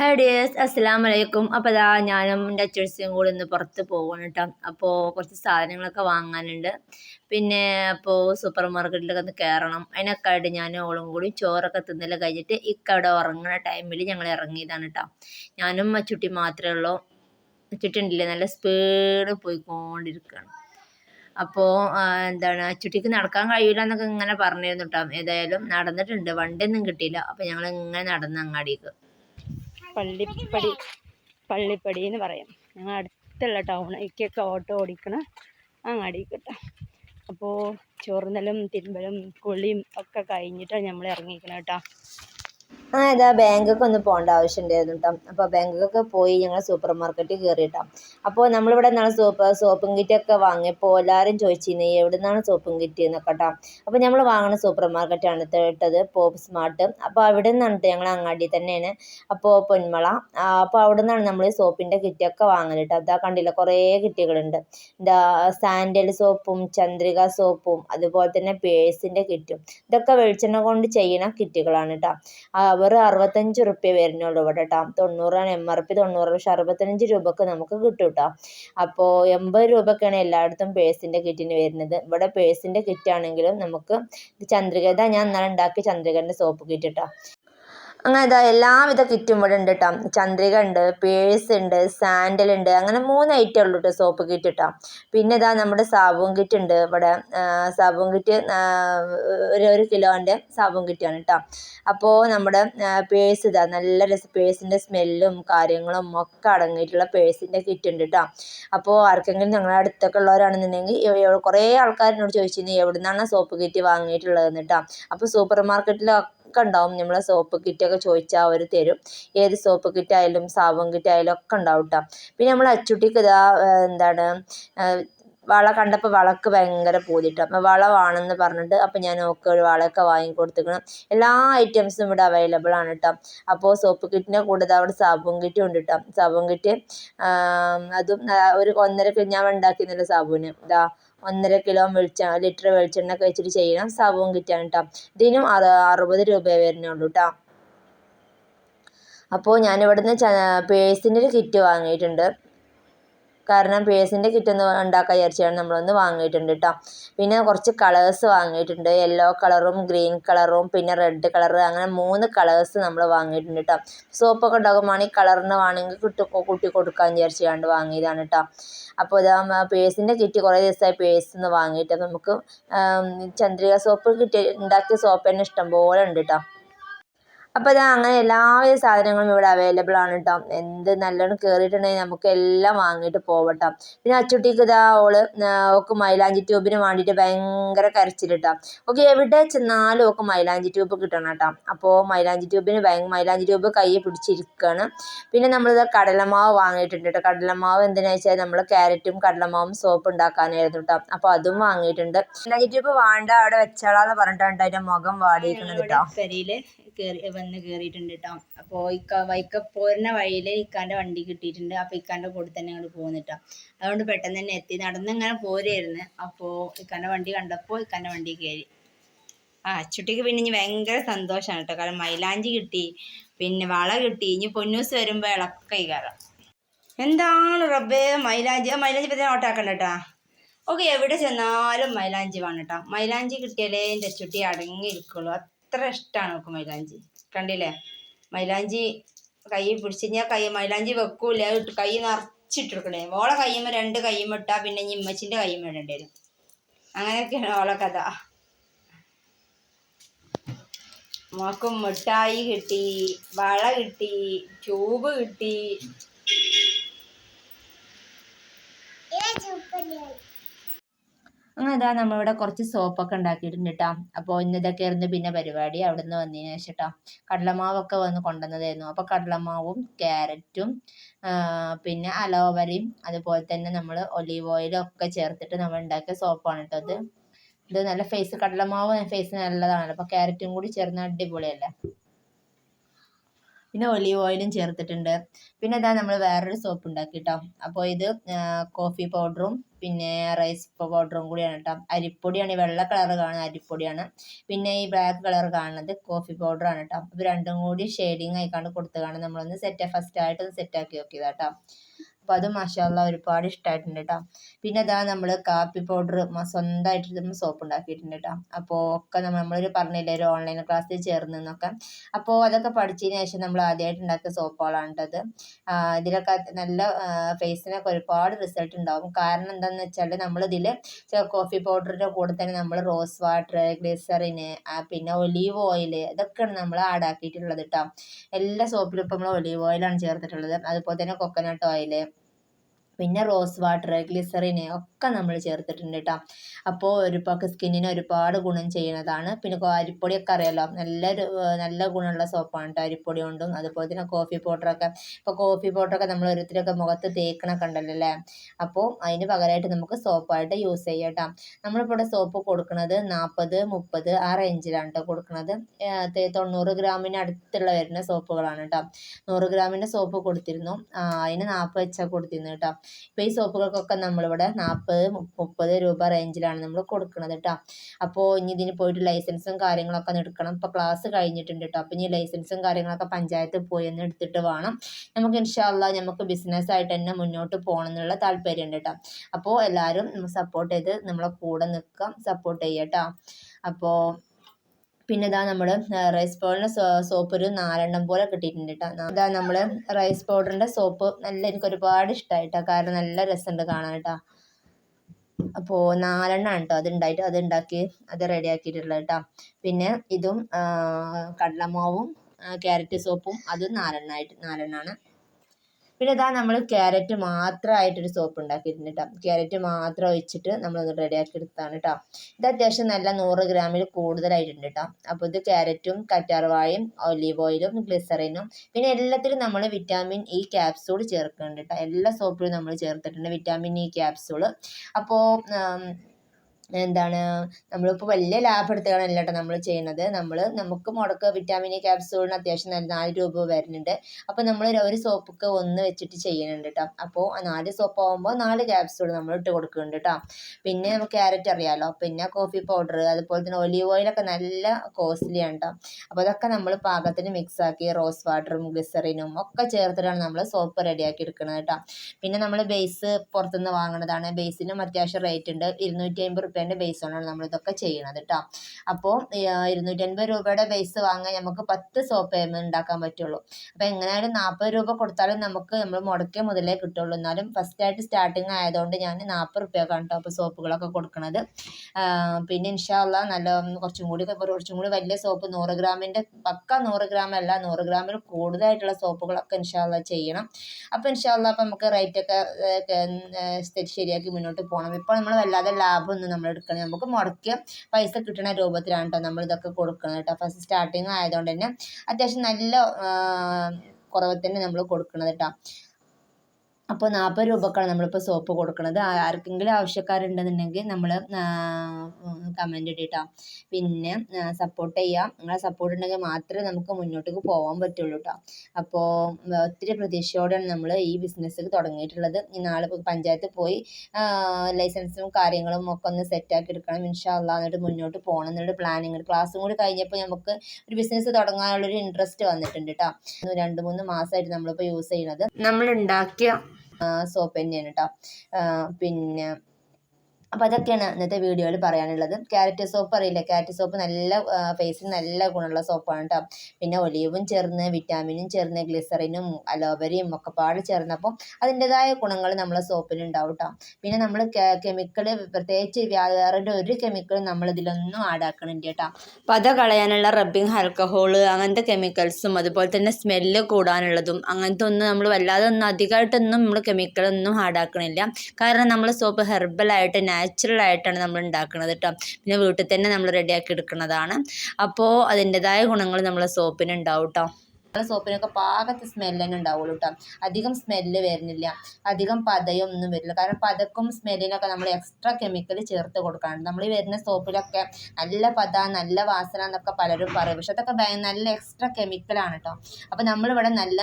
ഹേ dears അസ്സലാമു വലൈക്കും അപ്പോൾ ഇതാ ഞാനും എന്റെ അച്ചടിച്ചും കൂടി ഇന്ന് പുറത്ത് പോകണം കേട്ടോ അപ്പോൾ കുറച്ച് സാധനങ്ങളൊക്കെ വാങ്ങാനുണ്ട്. പിന്നെ അപ്പോൾ സൂപ്പർ മാർക്കറ്റിലൊക്കെ ഒന്ന് കയറണം അതിനൊക്കെ ആയിട്ട് ഞാൻ ഓളും കൂടി ചോറൊക്കെ തിന്നൽ കഴിഞ്ഞിട്ട് ഇക്കവിടെ ഉറങ്ങുന്ന ടൈമിൽ ഞങ്ങൾ ഇറങ്ങിയതാണ് കേട്ടോ ഞാനും അച്ചുട്ടി മാത്രമേ ഉള്ളൂ. അച്ചുട്ടി ഉണ്ടില്ലേ നല്ല സ്പീഡ് പോയിക്കൊണ്ടിരിക്കുകയാണ്. അപ്പോൾ എന്താണ് അച്ചുട്ടിക്ക് നടക്കാൻ കഴിയില്ല എന്നൊക്കെ ഇങ്ങനെ പറഞ്ഞിരുന്നു കേട്ടോ ഏതായാലും നടന്നിട്ടുണ്ട്. വണ്ടിയൊന്നും കിട്ടിയില്ല. അപ്പോൾ ഞങ്ങൾ ഇങ്ങനെ നടന്ന് അങ്ങാടിക്ക് പള്ളിപ്പടി പള്ളിപ്പടി എന്ന് പറയും. ഞങ്ങൾ അടുത്തുള്ള ടൗണിലേക്കൊക്കെ ഓട്ടോ ഓടിക്കണ അങ്ങാടി കേട്ടോ അപ്പോൾ ചോറുന്നലും തിരുമ്പലും കുളിയും ഒക്കെ കഴിഞ്ഞിട്ടാണ് നമ്മൾ ഇറങ്ങിയിരിക്കണം കേട്ടോ. ആ ഇതാ ബാങ്കൊക്കെ ഒന്ന് പോകേണ്ട ആവശ്യമുണ്ടായിരുന്നു കേട്ടോ അപ്പോൾ ബാങ്കൊക്കെ പോയി ഞങ്ങൾ സൂപ്പർ മാർക്കറ്റിൽ കയറി കേട്ടോ അപ്പോൾ നമ്മളിവിടെ നിന്നാണ് സോപ്പ് സോപ്പും കിറ്റൊക്കെ വാങ്ങിയപ്പോൾ എല്ലാവരും ചോദിച്ചിരുന്നു എവിടെ നിന്നാണ് സോപ്പും കിറ്റ്? എന്നൊക്കെ കേട്ടോ അപ്പോൾ നമ്മൾ വാങ്ങുന്ന സൂപ്പർ മാർക്കറ്റാണ് ഇട്ടത് പോപ്പ് സ്മാർട്ട്. അപ്പോൾ അവിടെ നിന്നാണ് ഞങ്ങൾ അങ്ങാടി തന്നെയാണ്. അപ്പോൾ പൊന്മള അപ്പോൾ അവിടെ നിന്നാണ് നമ്മൾ സോപ്പിന്റെ കിറ്റൊക്കെ വാങ്ങൽ കേട്ടോ അതാ കണ്ടില്ല കുറേ കിറ്റുകളുണ്ട്. എന്താ സാൻഡൽ സോപ്പും ചന്ദ്രിക സോപ്പും അതുപോലെ തന്നെ പേഴ്സിന്റെ കിറ്റും. ഇതൊക്കെ വെളിച്ചെണ്ണ കൊണ്ട് ചെയ്യുന്ന കിറ്റുകളാണ് കേട്ടോ വെറും അറുപത്തഞ്ച് റുപ്യ വരുന്നുള്ളൂ ഇവിടെ കേട്ടോ തൊണ്ണൂറാണ്. എം ആർ പി തൊണ്ണൂറ്. പക്ഷെ അറുപത്തഞ്ച് രൂപക്ക് നമുക്ക് കിട്ടും കേട്ടോ അപ്പോൾ എൺപത് രൂപക്കാണ് എല്ലായിടത്തും പേഴ്സിന്റെ കിറ്റിന് വരുന്നത്. ഇവിടെ പേഴ്സിന്റെ കിറ്റാണെങ്കിലും നമുക്ക് ചന്ദ്രിക ഇതാ ഞാൻ ഇന്നലെ ഉണ്ടാക്കിയ ചന്ദ്രികന്റെ സോപ്പ് കിറ്റ് കേട്ടോ അങ്ങനെ ഇതാ എല്ലാവിധ കിറ്റും ഇവിടെ ഉണ്ട് കേട്ടോ ചന്ദ്രിക ഉണ്ട് പേഴ്സ് ഉണ്ട് സാൻഡൽ ഉണ്ട് അങ്ങനെ മൂന്ന് ഐറ്റം ഉള്ളൂ കേട്ടോ സോപ്പ് കിറ്റ് കേട്ടോ പിന്നെ ഇതാ നമ്മുടെ സാബൂൺ കിറ്റ് ഉണ്ട് ഇവിടെ. സാബൂൺ കിറ്റ് ഒരു ഒരു കിലോന്റെ സാബൂൺ കിറ്റാണ് കേട്ടോ അപ്പോൾ നമ്മുടെ പേഴ്സ് ഇതാ നല്ല രസ പേഴ്സിന്റെ സ്മെല്ലും കാര്യങ്ങളും ഒക്കെ അടങ്ങിയിട്ടുള്ള പേഴ്സിന്റെ കിറ്റ് ഉണ്ട് കേട്ടോ അപ്പോൾ ആർക്കെങ്കിലും ഞങ്ങളുടെ അടുത്തൊക്കെ ഉള്ളവരാണെന്നുണ്ടെങ്കിൽ കുറേ ആൾക്കാരിനോട് ചോദിച്ചിരുന്നു എവിടെ നിന്നാണ് സോപ്പ് കിറ്റ് വാങ്ങിയിട്ടുള്ളതെന്ന് കേട്ടോ അപ്പോൾ സൂപ്പർ മാർക്കറ്റിലൊക്കെ ഒക്കെ ഉണ്ടാവും നമ്മൾ സോപ്പ് കിറ്റൊക്കെ ചോദിച്ചാൽ അവർ തരും. ഏത് സോപ്പ് കിറ്റായാലും സാബുൻ കിറ്റായാലും ഒക്കെ ഉണ്ടാവും കേട്ടോ പിന്നെ നമ്മൾ അച്ചുട്ടിക്ക് ഇതാ എന്താണ് വള കണ്ടപ്പോൾ വളക്ക് ഭയങ്കര പൂതിട്ടു. അപ്പം വള വേണമെന്ന് പറഞ്ഞിട്ട് അപ്പം ഞാൻ ഓക്കെ ഒരു വളയൊക്കെ വാങ്ങിക്കൊടുത്തിക്കണം. എല്ലാ ഐറ്റംസും ഇവിടെ അവൈലബിൾ ആണ് കേട്ടോ അപ്പോൾ സോപ്പ് കിറ്റിനെ കൂടുതൽ അവിടെ സാബൂൻ കിറ്റും ഉണ്ട് കേട്ടോ സാബൂൻ കിറ്റ് അതും ഒരു ഒന്നര ഞാൻ ഉണ്ടാക്കിയിരുന്നല്ലോ സാബൂന്. ഇതാ ഒന്നര കിലോ വെളിച്ച ലിറ്റർ വെളിച്ചെണ്ണ ഒക്കെ വെച്ചിട്ട് ചെയ്യണം. സാബൂൻ കിറ്റാണ് കേട്ടോ ഇതിനും അറുപത് രൂപയെ വരുന്നുള്ളൂ കേട്ടോ അപ്പോൾ ഞാനിവിടുന്ന് പേഴ്സിന്റെ ഒരു കിറ്റ് വാങ്ങിയിട്ടുണ്ട്. കാരണം പേഴ്സിന്റെ കിറ്റ് ഒന്ന് ഉണ്ടാക്കാൻ വിചാരിച്ചാണ് നമ്മളൊന്ന് വാങ്ങിയിട്ടുണ്ട് കേട്ടോ പിന്നെ കുറച്ച് കളേഴ്സ് വാങ്ങിയിട്ടുണ്ട്. യെല്ലോ കളറും ഗ്രീൻ കളറും പിന്നെ റെഡ് കളർ അങ്ങനെ മൂന്ന് കളേഴ്സ് നമ്മൾ വാങ്ങിയിട്ടുണ്ട് കേട്ടോ സോപ്പൊക്കെ ഉണ്ടാകുമ്പോൾ കളറിന് വേണമെങ്കിൽ കുട്ടി കുട്ടി കൊടുക്കാൻ വിചാരിച്ചാണ്ട് വാങ്ങിയതാണ് കേട്ടോ അപ്പോൾ ഇതാ പേഴ്സിന്റെ കിറ്റ് കുറേ ദിവസമായി പേഴ്സ് നിന്ന് വാങ്ങിയിട്ട്. നമുക്ക് ചന്ദ്രിക സോപ്പ് കിട്ടി ഉണ്ടാക്കിയ സോപ്പ് തന്നെ ഇഷ്ടംപോലെ ഉണ്ട് കേട്ടോ അപ്പോൾ ഇതാ അങ്ങനെ എല്ലാവിധ സാധനങ്ങളും ഇവിടെ അവൈലബിൾ ആണ് കേട്ടോ എന്ത് നല്ലോണം കയറിയിട്ടുണ്ടെങ്കിൽ നമുക്ക് എല്ലാം വാങ്ങിയിട്ട് പോവട്ടോ. പിന്നെ അച്ചുട്ടിക്ക് ഇതാ ഓൾ ഓക്ക് മൈലാഞ്ചി ട്യൂബിന് വേണ്ടിയിട്ട് ഭയങ്കര കരച്ചിൽ കേട്ടോ ഓക്കെ എവിടെ ചെന്നാലും ഒക്കെ മൈലാഞ്ചി ട്യൂബ് കിട്ടണം കേട്ടോ അപ്പോൾ മൈലാഞ്ചി ട്യൂബിന് മൈലാഞ്ചി ട്യൂബ് കൈ പിടിച്ചിരിക്കുകയാണ് പിന്നെ നമ്മളിത് കടലമാവ് വാങ്ങിയിട്ടുണ്ട് കേട്ടോ കടലമാവ് എന്തിനാ വെച്ചാൽ നമ്മൾ ക്യാരറ്റും കടലമാവും സോപ്പ് ഉണ്ടാക്കാനായിരുന്നു കേട്ടോ അപ്പോൾ അതും വാങ്ങിയിട്ടുണ്ട്. മൈലാഞ്ചി ട്യൂബ് വേണ്ട അവിടെ വെച്ചാളാന്ന് പറഞ്ഞിട്ടുണ്ട് അതിന്റെ മുഖം വാടിയിരിക്കുന്നത് കേട്ടോ കയറി വന്ന് കയറിയിട്ടുണ്ട് കേട്ടോ അപ്പോൾ ഇക്ക വൈക്ക പോരുന്ന വഴിയിൽ ഇക്കാന്റെ വണ്ടി കിട്ടിയിട്ടുണ്ട്. അപ്പോൾ ഇക്കാന്റെ കൂടെ തന്നെ അങ്ങോട്ട് പോകുന്നിട്ടോ അതുകൊണ്ട് പെട്ടെന്ന് തന്നെ എത്തി. നടന്നിങ്ങനെ പോരായിരുന്നു. അപ്പോൾ ഇക്കാന്റെ വണ്ടി കണ്ടപ്പോൾ ഇക്കാന്റെ വണ്ടി കയറി ആ അച്ചുട്ടിക്ക് പിന്നെ ഇനി ഭയങ്കര സന്തോഷമാണ് കേട്ടോ കാരണം മൈലാഞ്ചി കിട്ടി പിന്നെ വള കിട്ടി. ഇനി പൊന്നൂസ് വരുമ്പോൾ ഇളക്കൈ കയറാം. എന്താണ് റബ്ബേ? മൈലാഞ്ചി മൈലാഞ്ചി പറ്റി ഓട്ടാക്കണ്ട കേട്ടോ ഓക്കെ എവിടെ ചെന്നാലും മൈലാഞ്ചി വേണം കേട്ടോ മൈലാഞ്ചി കിട്ടിയാലേ എന്റെ അച്ചുട്ടി അടങ്ങിയിരിക്കുള്ളൂ. അത്ര ഇഷ്ടമാണ് അവൾക്ക് മൈലാഞ്ചി. കണ്ടില്ലേ? മൈലാഞ്ചി കൈ പിടിച്ച് ഞാൻ കൈ മൈലാഞ്ചി വെക്കൂല. കൈ നിറച്ചിട്ടെടുക്കണേ ഓളെ കയ്യുമ്പോൾ രണ്ട് കയ്യും ഇട്ടാ പിന്നെ ഇമ്മച്ചിന്റെ കയ്യും ഇടേണ്ടി വരും. അങ്ങനെയൊക്കെയാണ് ഓളെ കഥ. മോക്കും മിഠായി കിട്ടി വള കിട്ടി ട്യൂബ് കിട്ടി. അങ്ങനെ ഇതാ നമ്മളിവിടെ കുറച്ച് സോപ്പൊക്കെ ഉണ്ടാക്കിയിട്ടുണ്ട് കേട്ടോ അപ്പോൾ ഇന്നിതൊക്കെ ആയിരുന്നു പിന്നെ പരിപാടി. അവിടെ നിന്ന് വന്നതിന് ശേഷം കേട്ടോ കടലമാവൊക്കെ വന്ന് കൊണ്ടുവന്നതായിരുന്നു. അപ്പോൾ കടലമാവും ക്യാരറ്റും പിന്നെ അലോവരയും അതുപോലെ തന്നെ നമ്മൾ ഒലീവ് ഓയിലും ഒക്കെ ചേർത്തിട്ട് നമ്മൾ ഉണ്ടാക്കിയ സോപ്പാണ് കേട്ടോ ഇത്. ഇത് നല്ല ഫേസ് കടലമാവ് ഫേസിന് നല്ലതാണല്ലോ അപ്പോൾ ക്യാരറ്റും കൂടി ചേർന്ന അടിപൊളിയല്ലേ? പിന്നെ ഒലീവ് ഓയിലും ചേർത്തിട്ടുണ്ട്. പിന്നെ ഇതാ നമ്മൾ വേറൊരു സോപ്പ് ഉണ്ടാക്കി കേട്ടോ അപ്പോൾ ഇത് കോഫി പൗഡറും പിന്നെ റൈസ് പൗഡറും കൂടിയാണ് കേട്ടോ. അരിപ്പൊടിയാണ് ഈ വെള്ള കളർ കാണുന്നത് അരിപ്പൊടിയാണ്. പിന്നെ ഈ ബ്ലാക്ക് കളർ കാണുന്നത് കോഫി പൗഡറാണ് കേട്ടോ. അപ്പോൾ രണ്ടും കൂടി ഷെയ്ഡിങ് ആയിക്കാണ്ട് കൊടുത്തതാണ് നമ്മളൊന്ന് സെറ്റ് ഫസ്റ്റ് ആയിട്ടൊന്ന് സെറ്റാക്കി നോക്കിയതാട്ടോ അപ്പോൾ അത് മാഷാല്ല ഒരുപാട് ഇഷ്ടമായിട്ടുണ്ട് കേട്ടോ പിന്നെ ഇതാ നമ്മൾ കാപ്പി പൗഡർ സ്വന്തമായിട്ട് നമ്മൾ സോപ്പ് ഉണ്ടാക്കിയിട്ടുണ്ട് കേട്ടോ അപ്പോൾ ഒക്കെ നമ്മൾ നമ്മളൊരു പറഞ്ഞില്ലേ ഒരു ഓൺലൈൻ ക്ലാസ്സിൽ ചേർന്ന് എന്നൊക്കെ അപ്പോൾ അതൊക്കെ പഠിച്ചതിന് ശേഷം നമ്മൾ ആദ്യമായിട്ട് ഉണ്ടാക്കിയ സോപ്പുകളാണ് കേട്ടത് ഇതിലൊക്കെ നല്ല ഫേസിനൊക്കെ ഒരുപാട് റിസൾട്ട് ഉണ്ടാവും. കാരണം എന്താണെന്ന് വെച്ചാൽ നമ്മളിതിൽ കോഫി പൗഡറിന്റെ കൂടെ തന്നെ നമ്മൾ റോസ് വാട്ടർ ഗ്ലിസറിന് പിന്നെ ഒലീവ് ഓയിൽ ഇതൊക്കെയാണ് നമ്മൾ ആഡ് ആക്കിയിട്ടുള്ളത് കേട്ടോ എല്ലാ സോപ്പിലും ഇപ്പം നമ്മൾ ഒലീവ് ഓയിലാണ് ചേർത്തിട്ടുള്ളത്. അതുപോലെ തന്നെ കൊക്കനട്ട് ഓയിൽ പിന്നെ റോസ് വാട്ടർ ഗ്ലിസറിന് ഒക്കെ നമ്മൾ ചേർത്തിട്ടുണ്ട് കേട്ടോ അപ്പോൾ ഒരുപാട് സ്കിന്നിന് ഒരുപാട് ഗുണം ചെയ്യുന്നതാണ്. പിന്നെ അരിപ്പൊടിയൊക്കെ അറിയാലോ? നല്ലൊരു നല്ല ഗുണമുള്ള സോപ്പാണ് കേട്ടോ അരിപ്പൊടി കൊണ്ടും. അതുപോലെ തന്നെ കോഫി പൗഡറൊക്കെ ഇപ്പോൾ കോഫി പൗഡറൊക്കെ നമ്മൾ ഓരോരുത്തരൊക്കെ മുഖത്ത് തേക്കണൊക്കെ ഉണ്ടല്ലോ അല്ലേ അപ്പോൾ അതിന് പകരമായിട്ട് നമുക്ക് സോപ്പായിട്ട് യൂസ് ചെയ്യാം കേട്ടോ നമ്മളിപ്പോൾ ഇവിടെ സോപ്പ് കൊടുക്കുന്നത് നാൽപ്പത് മുപ്പത് ആ റേഞ്ചിലാണ് കേട്ടോ കൊടുക്കുന്നത് തൊണ്ണൂറ് ഗ്രാമിന് അടുത്തുള്ള വരുന്ന സോപ്പുകളാണ് കേട്ടോ നൂറ് ഗ്രാമിന്റെ സോപ്പ് കൊടുത്തിരുന്നു. അതിന് നാൽപ്പത് വെച്ചാൽ കൊടുത്തിരുന്നു കേട്ടോ ഇപ്പോൾ ഈ സോപ്പുകൾക്കൊക്കെ നമ്മളിവിടെ നാൽപ്പത് മുപ്പത് രൂപ റേഞ്ചിലാണ് നമ്മൾ കൊടുക്കുന്നത് കേട്ടോ അപ്പോൾ ഇനി ഇതിന് പോയിട്ട് ലൈസൻസും കാര്യങ്ങളൊക്കെ എടുക്കണം. ഇപ്പോൾ ക്ലാസ് കഴിഞ്ഞിട്ടുണ്ട് കേട്ടോ അപ്പോൾ ഇനി ലൈസൻസും കാര്യങ്ങളൊക്കെ പഞ്ചായത്തിൽ പോയി ഒന്ന് എടുത്തിട്ട് വേണം. നമുക്ക് ഇൻഷാല്ല നമുക്ക് ബിസിനസ് ആയിട്ട് തന്നെ മുന്നോട്ട് പോകണം എന്നുള്ള താല്പര്യമുണ്ട് കേട്ടോ അപ്പോൾ എല്ലാവരും സപ്പോർട്ട് ചെയ്ത് നമ്മളെ കൂടെ നിൽക്കാം. സപ്പോർട്ട് ചെയ്യാം കേട്ടോ അപ്പോൾ പിന്നെ ഇതാ നമ്മൾ റൈസ് പൗഡറിന്റെ സോപ്പ് ഒരു നാലെണ്ണം പോലെ കിട്ടിയിട്ടുണ്ട് കേട്ടോ ഇതാ നമ്മൾ റൈസ് പൗഡറിന്റെ സോപ്പ് നല്ല എനിക്ക് ഒരുപാട് ഇഷ്ടമായിട്ടോ കാരണം നല്ല രസമുണ്ട് കാണാൻ കേട്ടോ അപ്പോൾ നാലെണ്ണം കേട്ടോ അത് ഉണ്ടായിട്ട് അത് ഉണ്ടാക്കി അത് റെഡി ആക്കിയിട്ടുള്ളത് കേട്ടോ പിന്നെ ഇതും കടലമാവും ക്യാരറ്റ് സോപ്പും അതും നാലെണ്ണമായിട്ട് നാലെണ്ണമാണ് പിന്നെ ഇതാ നമ്മൾ ക്യാരറ്റ് മാത്രമായിട്ടൊരു സോപ്പ് ഉണ്ടാക്കിയിട്ടുണ്ട് കേട്ടോ ക്യാരറ്റ് മാത്രം ഒഴിച്ചിട്ട് നമ്മളൊന്ന് റെഡിയാക്കി എടുത്താണ് കേട്ടോ ഇത് അത്യാവശ്യം നല്ല നൂറ് ഗ്രാമിൽ കൂടുതലായിട്ടുണ്ട് കേട്ടോ അപ്പോൾ ഇത് ക്യാരറ്റും കറ്റാർവാഴയും ഒലീവ് ഓയിലും ഗ്ലിസറിനും പിന്നെ എല്ലാത്തിലും നമ്മൾ വിറ്റാമിൻ ഇ ക്യാപ്സൂൾ ചേർക്കുന്നുണ്ട് കേട്ടോ എല്ലാ സോപ്പിലും നമ്മൾ ചേർത്തിട്ടുണ്ട് വിറ്റാമിൻ ഇ ക്യാപ്സൂൾ അപ്പോൾ എന്താണ് നമ്മളിപ്പോൾ വലിയ ലാഭം എടുത്തുകൊണ്ടല്ല കേട്ടോ നമ്മൾ ചെയ്യുന്നത്. നമ്മൾ നമുക്ക് മുടക്ക് വിറ്റാമിൻ ക്യാപ്സൂളിന് അത്യാവശ്യം നല്ല നാല് രൂപ വരുന്നുണ്ട്. അപ്പോൾ നമ്മൾ ഒരു സോപ്പൊക്കെ ഒന്ന് വെച്ചിട്ട് ചെയ്യുന്നുണ്ട് കേട്ടോ അപ്പോൾ നാല് സോപ്പ് ആകുമ്പോൾ നാല് ക്യാപ്സൂൾ നമ്മൾ ഇട്ട് കൊടുക്കുന്നുണ്ട് കേട്ടോ പിന്നെ നമുക്ക് ക്യാരറ്റ് അറിയാമല്ലോ പിന്നെ കോഫി പൗഡർ അതുപോലെ തന്നെ ഒലീവ് ഓയിലൊക്കെ നല്ല കോസ്റ്റ്ലിയാണ് കേട്ടോ അപ്പോൾ അതൊക്കെ നമ്മൾ പാകത്തിന് മിക്സ് ആക്കി റോസ് വാട്ടറും ഗ്ലിസറിനും ഒക്കെ ചേർത്തിട്ടാണ് നമ്മൾ സോപ്പ് റെഡിയാക്കി എടുക്കുന്നത് കേട്ടോ പിന്നെ നമ്മൾ ബേസ് പുറത്തുനിന്ന് വാങ്ങുന്നതാണ്. ബേസിനും അത്യാവശ്യം റേറ്റ് ഉണ്ട്. ഇരുന്നൂറ്റി അമ്പത് റുപ്യേന്റെ ആണ് നമ്മൾ ഇതൊക്കെ ചെയ്യണത് കേട്ടോ അപ്പോൾ ഇരുന്നൂറ്റൻപത് രൂപയുടെ ബേസ് വാങ്ങാൻ നമുക്ക് പത്ത് സോപ്പ് ഉണ്ടാക്കാൻ പറ്റുള്ളൂ. അപ്പോൾ എങ്ങനെയാലും നാൽപ്പത് രൂപ കൊടുത്താലും നമുക്ക് നമ്മൾ മുടക്കേ മുതലേ കിട്ടുള്ളൂ. എന്നാലും ഫസ്റ്റ് ആയിട്ട് സ്റ്റാർട്ടിങ് ആയതുകൊണ്ട് ഞാൻ നാൽപ്പത് റുപ്യക്കാണ് കേട്ടോ അപ്പോൾ സോപ്പുകളൊക്കെ കൊടുക്കണത്. പിന്നെ ഇൻഷാല്ല നല്ല കുറച്ചും കൂടി കുറച്ചും കൂടി വലിയ സോപ്പ് നൂറ് ഗ്രാമിന്റെ പക്ക നൂറ് ഗ്രാം അല്ല നൂറ് ഗ്രാമിൽ കൂടുതലായിട്ടുള്ള സോപ്പുകളൊക്കെ ഇൻഷാല്ല ചെയ്യണം. അപ്പോൾ ഇൻഷാല്ല അപ്പോൾ നമുക്ക് റേറ്റ് റേറ്റൊക്കെ ശരിയാക്കി മുന്നോട്ട് പോകണം. ഇപ്പോൾ നമ്മൾ വല്ലാതെ ലാഭമൊന്നും നമ്മൾ എടുക്കണം. നമുക്ക് മുടക്കിയ പൈസ കിട്ടുന്ന രൂപത്തിലാണ് കേട്ടോ നമ്മൾ ഇതൊക്കെ കൊടുക്കുന്നത് കേട്ടോ ഫസ്റ്റ് സ്റ്റാർട്ടിങ് ആയതുകൊണ്ട് തന്നെ അത്യാവശ്യം നല്ല കുറവ് തന്നെ നമ്മൾ കൊടുക്കുന്നത് കേട്ടോ അപ്പോൾ നാൽപ്പത് രൂപക്കാണ് നമ്മളിപ്പോൾ സോപ്പ് കൊടുക്കുന്നത് ആർക്കെങ്കിലും ആവശ്യക്കാരുണ്ടെന്നുണ്ടെങ്കിൽ നമ്മൾ കമന്റ് ഇട്ടിട്ടോ പിന്നെ സപ്പോർട്ട് ചെയ്യാം. നിങ്ങളെ സപ്പോർട്ട് ഉണ്ടെങ്കിൽ മാത്രമേ നമുക്ക് മുന്നോട്ടേക്ക് പോകാൻ പറ്റുള്ളൂ കേട്ടോ അപ്പോൾ ഒത്തിരി പ്രതീക്ഷയോടെയാണ് നമ്മൾ ഈ ബിസിനസ് തുടങ്ങിയിട്ടുള്ളത്. ഈ നാളെ പഞ്ചായത്ത് പോയി ലൈസൻസും കാര്യങ്ങളും ഒക്കെ ഒന്ന് സെറ്റാക്കി എടുക്കണം. ഇൻഷാ അള്ളാ എന്നിട്ട് മുന്നോട്ട് പോകണം എന്നുള്ള പ്ലാനിങ് ക്ലാസ്സും കൂടി കഴിഞ്ഞപ്പോൾ നമുക്ക് ഒരു ബിസിനസ് തുടങ്ങാനുള്ളൊരു ഇൻട്രസ്റ്റ് വന്നിട്ടുണ്ട് കേട്ടോ രണ്ട് മൂന്ന് മാസമായിട്ട് നമ്മളിപ്പോൾ യൂസ് ചെയ്യുന്നത് നമ്മൾ ഉണ്ടാക്കിയ സോപ്പ് തന്നെയാണ് കേട്ടോ പിന്നെ അപ്പോൾ അതൊക്കെയാണ് ഇന്നത്തെ വീഡിയോയിൽ പറയാനുള്ളത്. ക്യാരറ്റ് സോപ്പ് അറിയില്ല? ക്യാരറ്റ് സോപ്പ് നല്ല ഫേസിന് നല്ല ഗുണമുള്ള സോപ്പാണ് കേട്ടോ പിന്നെ ഒലീവും ചേർന്ന് വിറ്റാമിനും ചേർന്ന് ഗ്ലിസറിനും അലോവരയും ഒക്കെ പാട് ചേർന്നപ്പോൾ അതിന്റെതായ ഗുണങ്ങൾ നമ്മളെ സോപ്പിന് ഉണ്ടാവും കേട്ടോ പിന്നെ നമ്മൾ കെമിക്കൽ പ്രത്യേകിച്ച് വേറെ ഒരു കെമിക്കലും നമ്മൾ ഇതിലൊന്നും ആഡാക്കണില്ല കേട്ടോ പത കളയാനുള്ള റബ്ബിങ് ആൽക്കഹോൾ അങ്ങനത്തെ കെമിക്കൽസും അതുപോലെ തന്നെ സ്മെല്ല് കൂടാനുള്ളതും അങ്ങനത്തെ ഒന്നും നമ്മൾ വല്ലാതെ ഒന്നും അധികമായിട്ടൊന്നും നമ്മൾ കെമിക്കലൊന്നും ആഡാക്കണില്ല കാരണം നമ്മൾ സോപ്പ് ഹെർബലായിട്ട് നാച്ചുറൽ ആയിട്ടാണ് നമ്മൾ ഉണ്ടാക്കുന്നത് കേട്ടോ പിന്നെ വീട്ടിൽ തന്നെ നമ്മൾ റെഡിയാക്കി എടുക്കുന്നതാണ്. അപ്പോൾ അതിന്റെതായ ഗുണങ്ങൾ നമ്മളെ സോപ്പിന് ഉണ്ടാവും കേട്ടോ നമ്മളെ സോപ്പിനൊക്കെ പാകത്തെ സ്മെല്ല് തന്നെ ഉണ്ടാവുള്ളൂ കേട്ടോ അധികം സ്മെല്ല് വരുന്നില്ല. അധികം പതയൊന്നും വരില്ല കാരണം പതക്കും സ്മെല്ലിനൊക്കെ നമ്മൾ എക്സ്ട്രാ കെമിക്കൽ ചേർത്ത് കൊടുക്കാറുണ്ട്. നമ്മൾ ഈ വരുന്ന സോപ്പിലൊക്കെ നല്ല പത നല്ല വാസന എന്നൊക്കെ പലരും പറയും. പക്ഷെ അതൊക്കെ നല്ല എക്സ്ട്രാ കെമിക്കലാണ് കേട്ടോ അപ്പോൾ നമ്മളിവിടെ നല്ല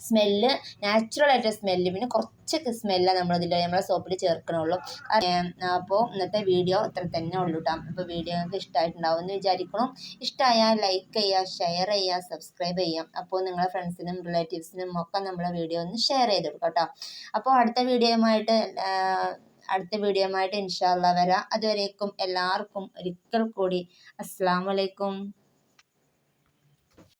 സ്മെല്ല് നാച്ചുറൽ ആയിട്ട് സ്മെല്ല് പിന്നെ കുറച്ചൊക്കെ സ്മെല്ലാണ് നമ്മളതിൽ നമ്മളെ സോപ്പിൽ ചേർക്കണുള്ളൂ. അപ്പോൾ ഇന്നത്തെ വീഡിയോ ഇത്ര തന്നെ ഉള്ളൂ കേട്ടോ അപ്പോൾ വീഡിയോ നിങ്ങൾക്ക് ഇഷ്ടമായിട്ടുണ്ടാവും എന്ന് വിചാരിക്കണം ഇഷ്ടമായാൽ ലൈക്ക് ചെയ്യുക ഷെയർ ചെയ്യുക സബ്സ്ക്രൈബ് ചെയ്യാം. അപ്പോൾ നിങ്ങളെ ഫ്രണ്ട്സിനും റിലേറ്റീവ്സിനും ഒക്കെ നമ്മളെ വീഡിയോ ഒന്ന് ഷെയർ ചെയ്ത് കൊടുക്കാം കേട്ടോ അപ്പോൾ അടുത്ത വീഡിയോയുമായിട്ട് അടുത്ത വീഡിയോയുമായിട്ട് ഇൻഷാല്ല വരാം. അതുവരേക്കും എല്ലാവർക്കും ഒരിക്കൽ കൂടി അസ്സാം വലൈക്കും